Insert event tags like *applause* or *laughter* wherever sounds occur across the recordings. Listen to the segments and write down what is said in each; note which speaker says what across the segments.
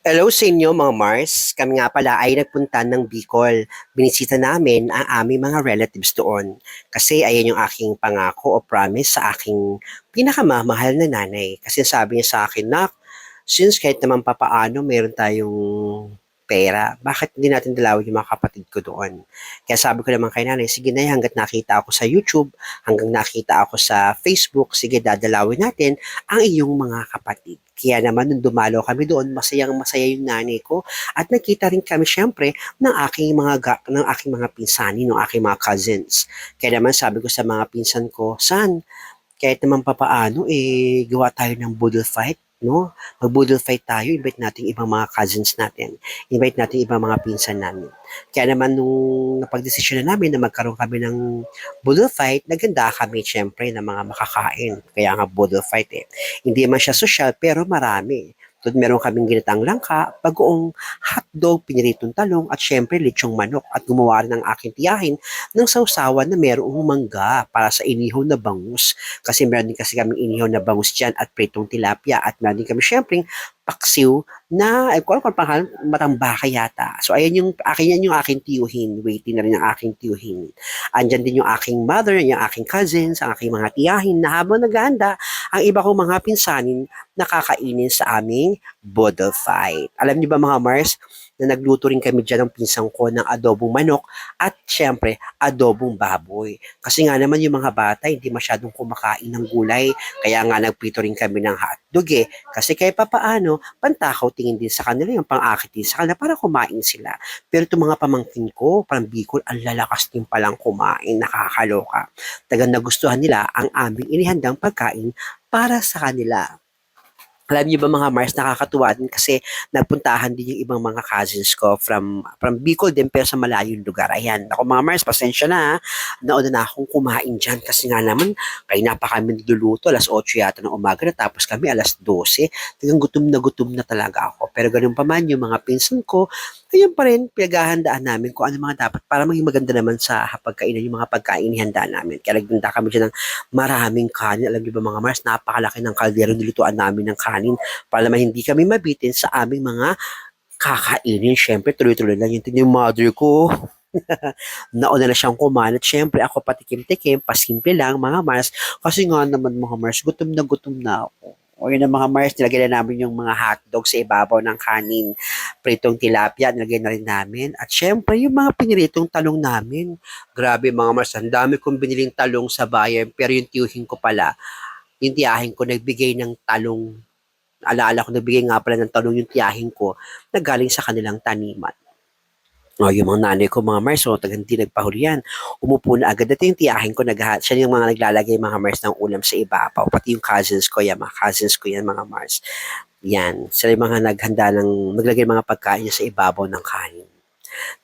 Speaker 1: Hello sa inyo mga Mars. Kami nga pala ay nagpunta ng Bicol. Binisita namin ang aming mga relatives doon. Kasi ayan yung aking pangako o promise sa aking pinakamamahal na nanay. Kasi sabi niya sa akin, Nak, since kahit naman papaano meron tayong pera, bakit hindi natin dalawin yung mga kapatid ko doon? Kaya sabi ko naman kay nanay, sige na hanggat nakita ako sa YouTube, hanggang nakita ako sa Facebook, sige dadalawin natin ang iyong mga kapatid. Kaya naman nung dumalo kami doon, masayang masaya yung nanay ko at nakita rin kami syempre ng aking mga ga- ng aking mga pinsani, ng aking mga cousins. Kaya naman sabi ko sa mga pinsan ko, san, kahit naman papaano, eh, gawa tayo ng budol fight, no? Mag-budol fight tayo, invite natin ibang mga cousins natin. Invite natin ibang mga pinsan namin. Kaya naman nung napagdesisyon na namin na magkaroon kami ng budol fight, naganda kami syempre ng mga makakain. Kaya nga budol fight eh. Hindi man siya social, pero marami. Tulad meron kaming ginatang langka, bagoong hotdog, piniritong talong, at syempre lechong manok. At gumawa rin ng aking tiyahin ng sausawan na merong mangga para sa inihaw na bangus. Kasi meron din kasi kaming inihaw na bangus dyan at pritong tilapia. At meron din kami syempre paksiw na, alam kung ano pangalan, matambaka yata. So ayan yung, akin yan yung aking tiyuhin. Waiting na rin ang aking tiyuhin. Andyan din yung aking mother, yung aking cousins, ang aking mga tiyahin na habang naghahanda, ang iba kong mga pinsanin nakakainin sa aming bodle fight. Alam niyo ba mga Mars, na nagluto rin kami dyan ng pinsang ko ng adobong manok at syempre adobong baboy. Kasi nga naman yung mga bata hindi masyadong kumakain ng gulay. Kaya nga nagprito rin kami ng hotdog eh. Kasi kahit papaano, pantakaw tingin din sa kanila yung pang-akit din sa kanila para kumain sila. Pero itong mga pamangkin ko, parang Bicol, ang lalakas din palang kumain, nakakaloka. Tagang nagustuhan nila ang aming inihandang pagkain para sa kanila. Alam niyo ba mga Mars, nakakatuwa din kasi nagpuntahan din yung ibang mga cousins ko from from Bicol din pero sa malayong lugar. Ayan, ako mga Mars, pasensya na ha. Nauna na akong kumain dyan kasi nga naman kaya na pa kami niluluto, alas 8 yata ng umaga na tapos kami alas 12. Talagang gutom na gutom na talaga ako. Pero ganun pa man yung mga pinsan ko, ayun pa rin, pinaghahandaan namin kung ano mga dapat para maging maganda naman sa pagkainan yung mga pagkain ihanda namin. Kaya nagbinta kami dyan ng maraming kanin. Alam niyo ba mga Mars, napakalaki ng kaldero nilutuan namin ng kanin para naman hindi kami mabitin sa aming mga kakainin. Siyempre, tuloy-tuloy lang yung, yung mother ko. *laughs* Nauna na siyang kumain at syempre ako patikim-tikim, pasimple lang mga Mars. Kasi nga naman mga Mars, gutom na gutom na ako. O yun ang mga Mars, nilagay na namin yung mga hotdog sa ibabaw ng kanin. Pritong tilapia, nilagay na rin namin. At syempre, yung mga piniritong talong namin. Grabe mga Mars, ang dami kong biniling talong sa bayan. Pero yung tiyuhin ko pala, yung tiyahin ko nagbigay ng talong alaala ko nagbigay nga pala ng talong yung tiyahin ko na galing sa kanilang taniman. O, yung mga nanay ko, mga Mars, so tagang di nagpahuli yan. Umupo na agad. Dati yung tiyahin ko, nagha, siya yung mga naglalagay mga Mars ng ulam sa ibabaw. Pati yung cousins ko, yan, mga cousins ko yan, mga Mars. Yan, sila yung mga naghanda ng, naglagay mga pagkain sa ibabaw ng kanin.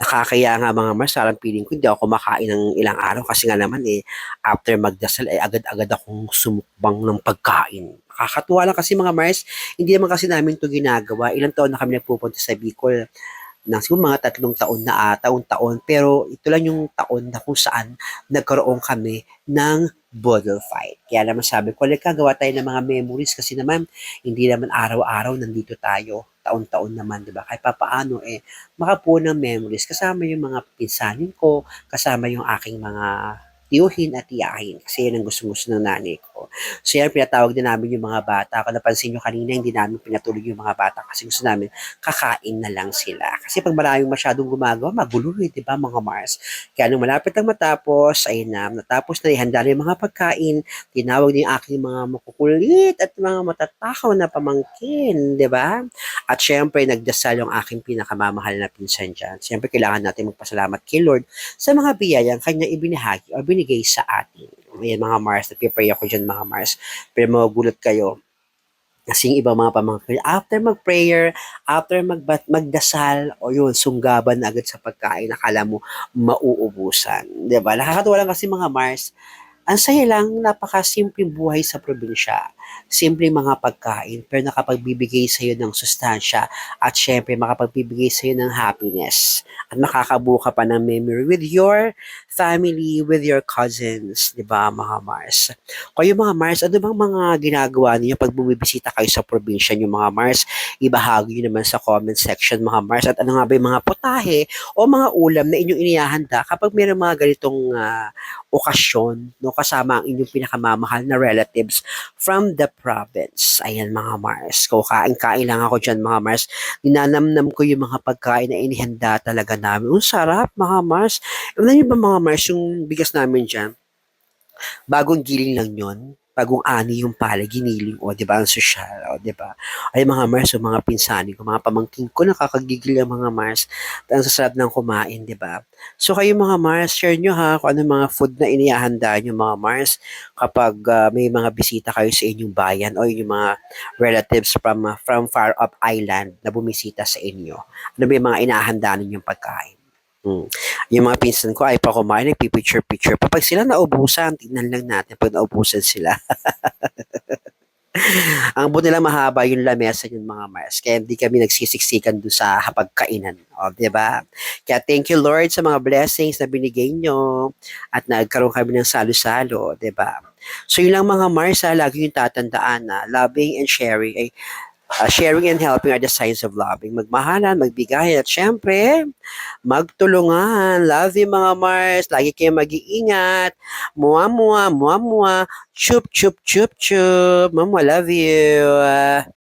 Speaker 1: Nakakaya nga mga Mars, parang feeling ko hindi ako kumakain ng ilang araw kasi nga naman eh, after magdasal ay agad-agad akong sumukbang ng pagkain. Nakakatuwa lang kasi mga Mars, hindi naman kasi namin to ginagawa. Ilang taon na kami nagpupunta sa Bicol ng siguro mga tatlong taon na ata, taon-taon. Pero ito lang yung taon na kung saan nagkaroon kami ng bottle fight. Kaya naman sabi ko, like, gawa tayo ng mga memories kasi naman, hindi naman araw-araw nandito tayo. Taon-taon naman, di ba? Kahit papaano, eh, makapuo ng memories. Kasama yung mga pinsanin ko, kasama yung aking mga tiyuhin at tiyahin kasi yan ang gusto-gusto ng nanay ko. So yan, pinatawag din namin yung mga bata. Kung napansin nyo kanina, hindi namin pinatulog yung mga bata kasi gusto namin kakain na lang sila. Kasi pag maraming masyadong gumagawa, magulo eh, di ba mga Mars? Kaya nung malapit ang matapos, ayun na, natapos na ihanda na yung mga pagkain, tinawag din aking mga makukulit at mga matatakaw na pamangkin, di ba? At syempre, nagdasal yung aking pinakamamahal na pinsan dyan. Syempre, kailangan natin magpasalamat kay Lord sa mga biyayang kanya ibinahagi o binigay sa atin. Ayan mga Mars, nagpipray ako dyan mga Mars. Pero magugulat kayo, kasi yung ibang mga pamangkin, after mag-prayer, after mag magdasal, o yun, sunggaban agad sa pagkain, akala mo mauubusan. ba Nakakatuwa lang kasi mga Mars, Ang saya lang, napakasimpleng buhay sa probinsya. Simpleng mga pagkain, pero nakapagbibigay sa'yo ng sustansya at syempre makapagbibigay sa'yo ng happiness. At makakabuo ka pa ng memory with your family, with your cousins, di ba mga Mars? Kayo mga Mars, ano bang mga ginagawa niyo pag bumibisita kayo sa probinsya niyo mga Mars? Ibahagi niyo naman sa comment section mga Mars. At ano nga ba yung mga putahe o mga ulam na inyong inihahanda kapag mayroong mga ganitong ah, okasyon, no, kasama ang inyong pinakamamahal na relatives from the province. Ayan mga Mars, kain-kain lang ako dyan mga Mars. Ninanamnam ko yung mga pagkain na inihanda talaga namin. Ang sarap mga Mars. Alam niyo ba mga Mars, yung bigas namin dyan, bagong giling lang yon bagong ani yung pala, giniling, o, di ba, ang sosyal, o, di ba? Ay, mga Mars, o mga pinsani ko, mga pamangking ko, nakakagigil ang mga Mars, ang sasarap ng kumain, di ba? So, kayo mga Mars, share nyo ha, kung ano mga food na inihahanda nyo mga Mars, kapag ah, may mga bisita kayo sa inyong bayan, o yung mga relatives from, ah, from far up island na bumisita sa inyo. Ano ba yung mga inahanda ninyong pagkain? Hmm. Yung mga pinsan ko ay pa kumain, nagpipicture-picture. Kapag sila naubusan, tingnan lang natin pag naubusan sila. *laughs* Ang buti lang mahaba yung lamesa yung mga Mars. Kaya hindi kami nagsisiksikan doon sa hapagkainan. O, di ba? Kaya thank you Lord sa mga blessings na binigay nyo at nagkaroon kami ng salo-salo, di ba? So yun lang mga Mars, ha, lagi yung tatandaan na loving and sharing ay uh, sharing and helping are the signs of loving. Magmahalan, magbigay, at syempre, magtulungan. Love you mga Mars. Lagi kayo mag-iingat. Mua, mua, mua, mua. Chup, chup, chup, chup. Mama, love you.